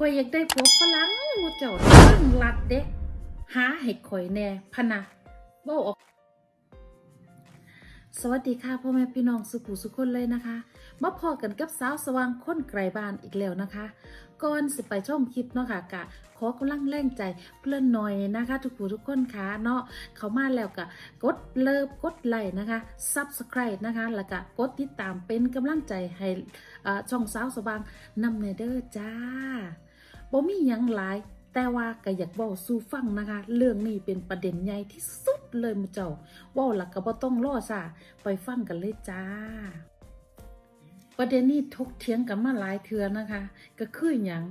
ข่อยอยากได้ผัวฝรั่งหมูเจ้าตั้งรัดเด้หาให้ข่อยแน่พนะเว้าออกสวัสดีค่ะพ่อแม่พี่น้องสุขุสุคนเลยนะคะมาพอกันกับสาวสว่างคนไกลบ้านอีกแล้วนะคะ ก่อนสิไปชมคลิปเนาะค่ะกะขอกำลังแรงใจเพื่อนหน่อยนะคะ ทุกผู้ทุกคนค่ะเนาะเขามาแล้วกะกดเลิฟกดไลค์นะคะ subscribe นะคะ แล้วก็กดติดตามเป็นกำลังใจให้อ่าช่องสาวสว่างนำเนเดอร์จ้า บ่มีหยังหลาย แต่ว่าก็อยากเว้าสู่ฟังนะคะ เรื่องนี้เป็นประเด็นใหญ่ที่สุดเลยมุเจ้าเว้าหลักก็บ่ต้องรอซะไปฟังกันเลยจ้า ประเด็นนี้ทกเถียงกันมาหลายเทือนะคะ ก็คือหยัง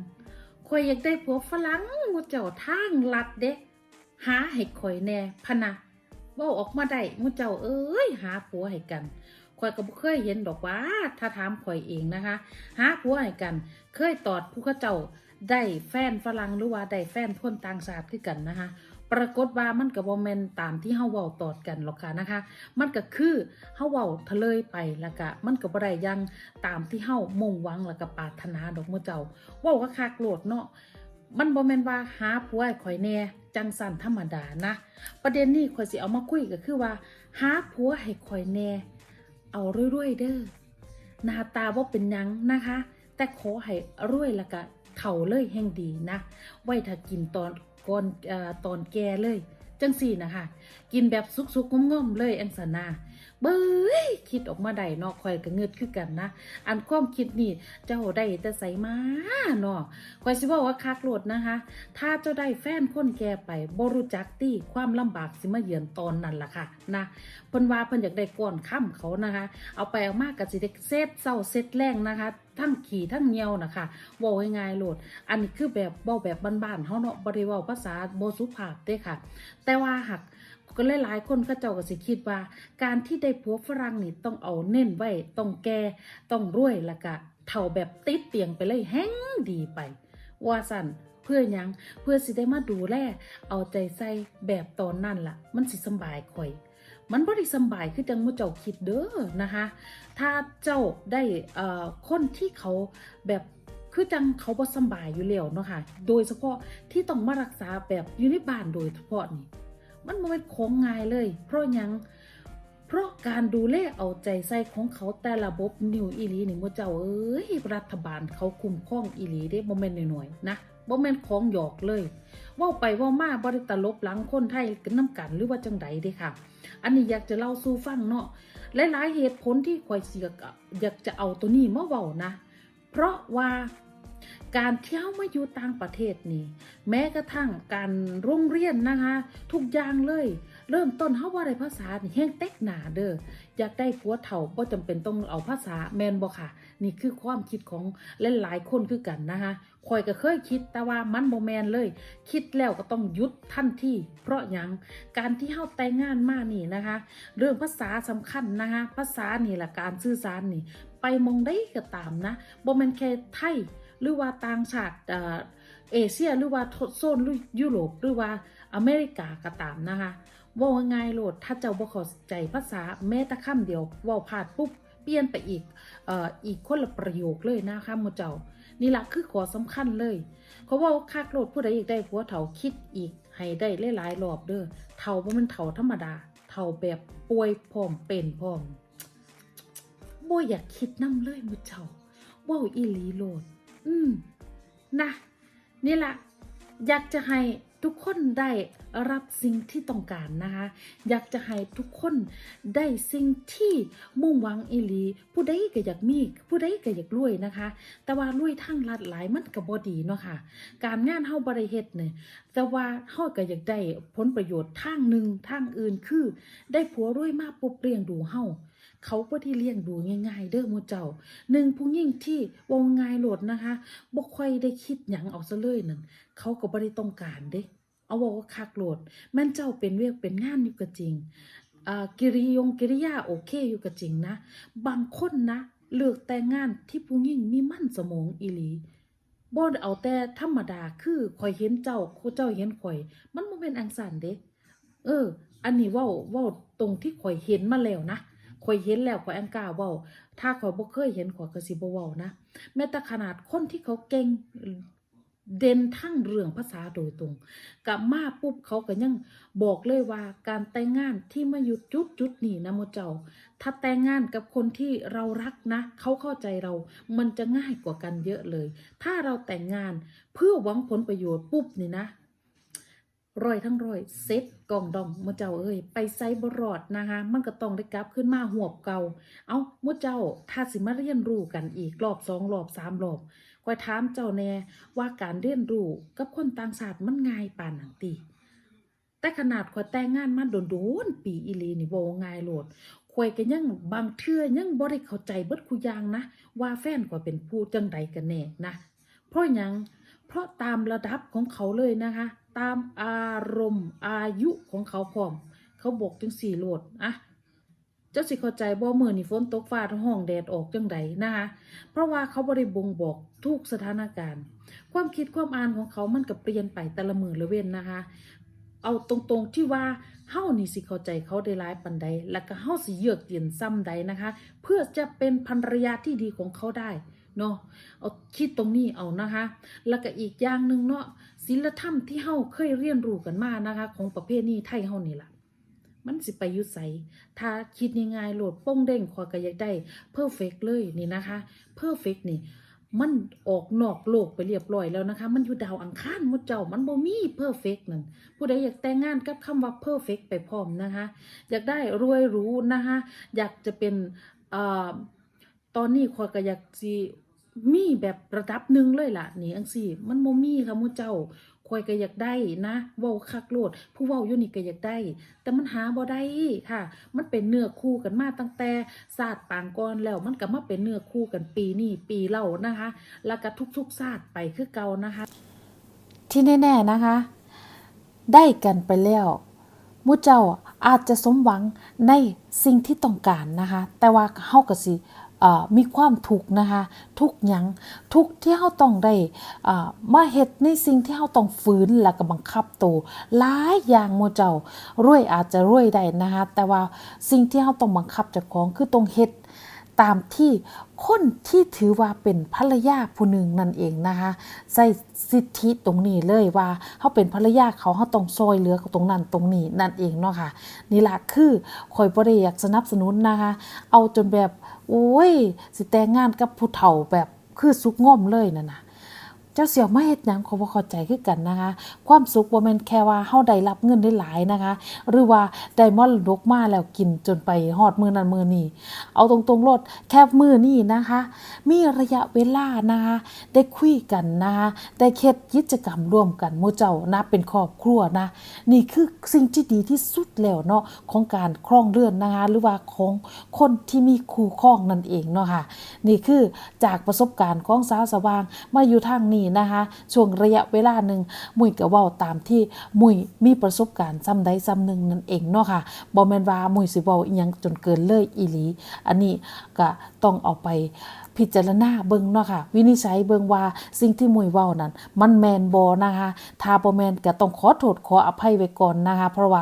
ข่อยอยากได้ผัวฝรั่งมุเจ้าทางลัดเด้หาให้ข่อยแน่พนะเว้าออกมาได้มุเจ้าเอ้ยหาผัวให้กันข่อยก็บ่เคยเห็นดอกว่า ถ้าถามข่อยเองนะคะ หาผัวให้กัน เคยตอดผู้เขาเจ้า ได้แฟนฝรั่งหรือว่าได้แฟนคนต่างชาติคือกันนะคะ ปรากฏว่ามันก็บ่แมนตามที่เฮาเว้าตอดกันหรอกค่ะนะคะ มันก็คือเฮาเว้าทะเลยไปแล้วก็มันก็บ่ได้ยังตามที่เฮามุ่งหวังแล้วก็ปรารถนาดอกมื้อเจ้าเว้าก็คักโลดเนาะมันบ่แม่นว่าหาผัวให้ข่อยแน่จังสั่นธรรมดานะ ประเด็นนี้ข่อยสิเอามาคุยก็คือว่า หาผัวให้ข่อยแน่เอารวยๆเด้อหน้าตาบ่เป็นหยังนะคะ แต่ขอให้รวยแล้วก็ เถ่าเลยแห่งดีนะ ไว้ถ้ากินตอนก่อนตอนแก่เลย จังสี่นะคะ กินแบบสุกๆง่อมๆเลยอังสนาเบ้ยคิดออกมาได้นาะคอยก็เงิดคือกันนะ อันความคิดนี่เจ้าได้แต่ใส่มาเนาะคอยสิบอกว่าคักโหลดนะคะ ถ้าเจ้าได้แฟนคนแก่ไปบรูจักตี้ความลำบากสิมาเยือนตอนนั้นล่ะค่ะนะเพิ่นว่าเพิ่นอยากได้ก้อนค่ำเขานะคะ เอาไปเอามากกับสิได้เซตเศร้าเซตแรงนะคะ ทั้งขี่ทั้งเงียวนะคะเว้าง่ายๆโหลด อันนี้คือแบบเว้าแบบบ้านๆเฮาเนาะบ่ได้เว้าภาษาบ่สุภาพเด้ค่ะ แต่ว่าหักก็หลายๆคนเขาเจ้าก็สิคิดว่า การที่ได้ผัวฝรั่งนี่ต้องเอาเน้นไว้ต้องแก่ต้องรวยแล้วก็เท่าแบบติดเตียงไปเลยแห้งดีไป ว่าสั่นเพื่อยังเพื่อสิได้มาดูแลเอาใจใส่แบบตอนนั้นล่ะ มันสิสบายข่อย มันบ่ได้สบายคือจังมุเจ้าคิดเด้อนะคะ ถ้าเจ้าได้เอ่อคนที่เขาแบบคือจังเขาบ่สบายอยู่แล้วเนาะค่ะ โดยเฉพาะที่ต้องมารักษาแบบอยู่ในบ้านโดยเฉพาะนี่มันบ่เป็นของง่ายเลย เพราะยังเพราะการดูแลเอาใจใส่ของเขาแต่ระบบนิวอีลีนี่มุเจ้าเอ้ยรัฐบาลเขาคุ้มครองอีลีเด้บ่แม่นน้อยๆนะ บ่แม่นของหยอกเลยว้าไปว้ามาบ่ได้ตลบหลังคนไทยกันนํกันหรือว่าจังใดเด้ค่ะ อันนี้อยากจะเล่าสู่ฟังเนาะหลายๆเหตุผลที่ข่อยเสียกอยากจะเอาตัวนี้มาเว้านะ เพราะว่าการเที่ยวมาอยู่ต่างประเทศนี่ แม้กระทั่งการโรงเรียนนะคะ ทุกอย่างเลย เริ่มต้นเฮาว่าได้ภาษานี่แห้งเต็กหนาเด้อ อยากได้ผัวเฒ่าบ่จำเป็นต้องเอาภาษาแมนบ่ค่ะ นี่คือความคิดของหลายๆคนคือกันนะคะข่อยก็เคยคิดแต่ว่ามันบ่แมนเลย คิดแล้วก็ต้องยุดทันทีเพราะยังการที่เฮาแต่งงานมานี่นะคะ เรื่องภาษาสำคัญนะคะภาษานี่แหละการสื่อสารนี่ ไปมองได้ก็ตามนะบ่แมนแค่ไทยหรือว่าต่างชาติเอเชียหรือว่าโซนยุโรปหรือว่าอเมริกาก็ตามนะคะ ว่าง่ายๆโลดถ้าเจ้าบ่เข้าใจภาษาแม้แต่คำเดียวว่าพลาดปุ๊บเปลี่ยนไปอีกเอ่ออีกคนละประโยคเลยนะคะหมู่เจ้า นี่ละคือขอสำคัญเลย เขาว่าคักโลดผู้ใดอยากได้ผัวเฒ่าคิดอีก ให้ได้หลายๆรอบเด้อเฒ่าบ่แมันเฒ่าธรรมดาเฒ่าแบบป่วยพร้อมเป็นพร้อมบ่อยากคิดนํเลยหมู่เจ้าว้าอีหลีโลด อืมนะนี่แหละอยากจะให้ ทุกคนได้รับสิ่งที่ต้องการนะคะ อยากจะให้ทุกคนได้สิ่งที่มุ่งหวังอีหลี ผู้ใดก็อยากมี ผู้ใดก็อยากรวยนะคะ แต่ว่ารวยทางลัดหลายมันก็บ่ดีเนาะค่ะ การงานเฮาบ่ได้เฮ็ดเนี่ยแต่ว่าเฮาก็อยากได้ผลประโยชน์ทางหนึ่งทางอื่นคือ ได้ผัวรวยมาปุ๊บเลี้ยงดูเฮา เขาบ่ที่เลี้ยงดูง่ายๆ เด้อหมู่เจ้าหนึ่งผู้หญิงที่วงง่ายโหลดนะคะบ่ค่อยได้คิดหยังเอาซะเลยนั่นเขาก็บ่ได้ต้องการเด้เอาบอกว่าคักโหลดแม่นเจ้าเป็นเวียกเป็นงานอยู่ก็จริงอ่ากิริยงกิริยาโอเคอยู่ก็จริงนะ บางคนนะเลือกแต่งงานที่ผู้หญิงมีมั่นสมองอีหลีบ่เอาแต่ธรรมดาคือข่อยเห็นเจ้าคู่เจ้าเห็นข่อย มันบ่แม่นอังสันเด้เออ อันนี้เว้าเว้าตรงที่ข่อยเห็นมาแล้วนะ ข่อยเห็นแล้วข่อยอังกล้าเว้า ถ้าข่อยบ่เคยเห็นข่อยก็สิบ่เว้านะ แม้แต่ขนาดคนที่เขาเก่งเด่นทั้งเรื่องภาษาโดยตรงกับมาปุ๊บเขาก็ยังบอกเลยว่าการแต่งงานที่มาอยู่จุดจุดนี้นะโมเจ้า ถ้าแต่งงานกับคนที่เรารักนะเขาเข้าใจเรา มันจะง่ายกว่ากันเยอะเลย ถ้าเราแต่งงานเพื่อหวังผลประโยชน์ปุ๊บนี่นะ ร้อยทั้งร้อยเซ็ตกล่องดองมะเจ้าเอ้ยไปไซบรอดนะคะมันก็ต้องได้กลับขึ้นมาหัวบเก่า เอามะเจ้าถ้าสิมาเรียนรู้กันอีกรอบสองรอบสามรอบคอยถามเจ้าแน่ว่าการเรียนรู้กับคนต่างชาติมันง่ายปานหนังตีแต่ขนาดขอยแต่งงานมาโดนๆปีอีลีนี่บ่ง่ายโหลดข่อยก็ยังบางเทื่อยังบ่ได้เข้าใจเบิดคุยางนะ ว่าแฟนข่อยเป็นผู้จังใดกันแน่นะ เพราะยัง เพราะตามระดับของเขาเลยนะคะ ตามอารมณ์อายุของเขาพร้อม เขาบอกจังสี่โหลดอะเจ้าสิเข้าใจบ่เมื้อนี่ฝนตกฟ้าห้องแดดออกจังใดนะคะ เพราะว่าเขาบ่ได้บ่งบอกทุกสถานการณ์ ความคิดความอ่านของเขามันก็เปลี่ยนไปแต่ละมือละเว้นนะคะ เอาตรงๆที่ว่าเฮานี่สิเข้าใจเขาได้หลายปันใด แล้วก็เฮาสิเยือกเย็นซ้ำใดนะคะ เพื่อจะเป็นภรรยาที่ดีของเขาได้ เนาะเอาคิดตรงนี้เอานะคะ แล้วก็อีกอย่างหนึ่งเนาะศีลธรรมที่เฮาเคยเรียนรู้กันมานะคะ ของประเภทนี้ไทยเฮานี่แหละมันสิไปยุใสถ้าคิดง่ายๆโหลดป้งเด้งขอยก็อยากได้เพอร์เฟกเลยนี่นะคะเพอร์เฟกนี่มันออกนอกโลกไปเรียบร้อยแล้วนะคะ มันอยู่ดาวอังคารหมดเจ้ามันบ่มีเพอร์เฟกนั่น ผู้ใดอยากแต่งงานกับคำว่าเพอร์เฟกไปพร้อมนะคะ อยากได้รวยรู้นะคะ อยากจะเป็นอ่อตอนนี้ขอยก็อยากสิ มีแบบระดับหนึ่งเลยล่ะ นี่อังสี่ มันบ่มีค่ะมูเจ้าข่อยก็อยากได้นะเว้าคักโลด ผู้เว้าอยู่นี่ก็อยากได้ แต่มันหาบ่ได้ค่ะ มันเป็นเนื้อคู่กันมาตั้งแต่ศาสตร์ปางก่อนแล้ว มันก็มาเป็นเนื้อคู่กันปีนี้ปีเล่านะคะ แล้วก็ทุกๆศาสตร์ไปคือเก่านะคะ ที่แน่ๆนะคะ ได้กันไปแล้วมูเจ้าอาจจะสมหวังในสิ่งที่ต้องการนะคะ แต่ว่าเฮาก็สิ มีความทุกข์นะคะ ทุกหยังทุกที่เฮาต้องได้มาเฮ็ดในสิ่งที่เฮาต้องฝืนแล้วก็บังคับตัวหลายอย่างหมูเจ้ารวยอาจจะรวยได้นะคะแต่ว่าสิ่งที่เฮาต้องบังคับจ้าของคือต้องเฮ็ดตามที่คนที่ถือว่าเป็นภรรยาผู้หนึ่งนั่นเองนะคะใส่สิทธิตรงนี้เลยว่าเขาเป็นภรรยาเขาเขาต้องซอยเหลือตรงนั้นตรงนี้นั่นเองเนาะค่ะนี่แหละคือคอยบริอยากสนับสนุนนะคะ เอาจนแบบ โอ้ย สิแต่งงานกับผู้เฒ่าแบบคือสุกง่อมเลยนั่นนะ จ้าเสี่ยวมาเฮ็ดหยังเขาบ่เข้าใจคือกันนะคะ ความสุขบ่แม่นแค่ว่าเฮาได้รับเงินได้หลายนะคะ หรือว่าได้มรดกมาแล้วกินจนไปฮอดมื้อนั้นมื้อนี้เอาตรงๆโลดแค่มื้อนี้นะคะ มีระยะเวลานะคะ ได้คุยกันนะคะได้เฮ็ดกิจกรรมร่วมกันหมู่เจ้านะเป็นครอบครัวนะ นี่คือสิ่งที่ดีที่สุดแล้วเนาะของการครองเรือนนะคะหรือว่าของคนที่มีคู่ครองนั่นเองเนาะค่ะนี่คือจากประสบการณ์ของสาวสว่างมาอยู่ทางนี้นะคะช่วงระยะเวลาหนึ่งมุยก็เว้าตามที่มุยมีประสบการณ์ซ้ำใดซ้ำหนึ่งนั่นเองเนาะค่ะบ่แมนว่ามุยสิว้าอีหยังจนเกินเลยอีหลี อันนี้ก็ต้องเอาไปพิจารณาเบิ่งเนาะค่ะ วินิจฉัยเบิ่งว่าสิ่งที่มุยเว้านั้น มันแมนบ่นะคะถ้าบ่แมนก็ต้องขอโทษขออภัยไว้ก่อนนะคะ เพราะว่า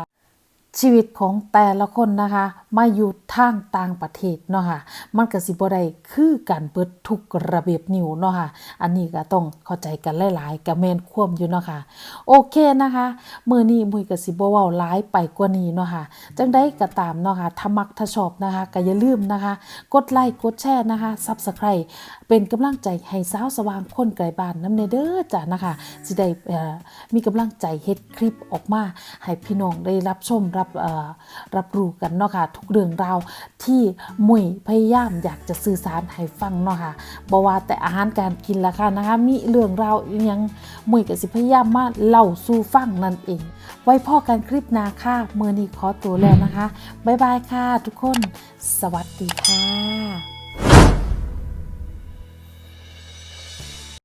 ชีวิตของแต่ละคนนะคะ มาอยู่ทางต่างประเทศเนาะค่ะมันก็สิบ่ได้คือกันเบิดทุกระเบียบนิ้วเนาะค่ะอันนี้ก็ต้องเข้าใจกันหลายๆก็แมนควมอยู่เนาะค่ะโอเคนะคะมือนี้มุยก็สิบ่เว้าหลายไปกว่านี้เนาะค่ะจังได้ก็ตามเนาะค่ะถ้ามักถ้าชอบนะคะก็อย่าลืมนะคะ กดไลค์กดแชร์นะคะ Subscribe เป็นกำลังใจให้สาวสว่างคนไกลบ้านน้ำเด้อจ้ะนะคะสิได้มีกำลังใจเฮ็ดคลิปออกมาให้พี่น้องได้รับชมรับเอ่อรับรู้กันเนาะค่ะทุกเรื่องราวที่มุ่ยพยายามอยากจะสื่อสารให้ฟังเนาะค่ะบ่ว่าแต่อาหารการกินละค่ะนะคะ มีเรื่องราวยังมุ่ยกับสิพยายามมาเล่าสู่ฟังนั่นเอง ไว้พ่อกันคลิปนาค่ะมื้อนี้ขอตัวแล้วนะคะบ๊ายบายค่ะทุกคน สวัสดีค่ะ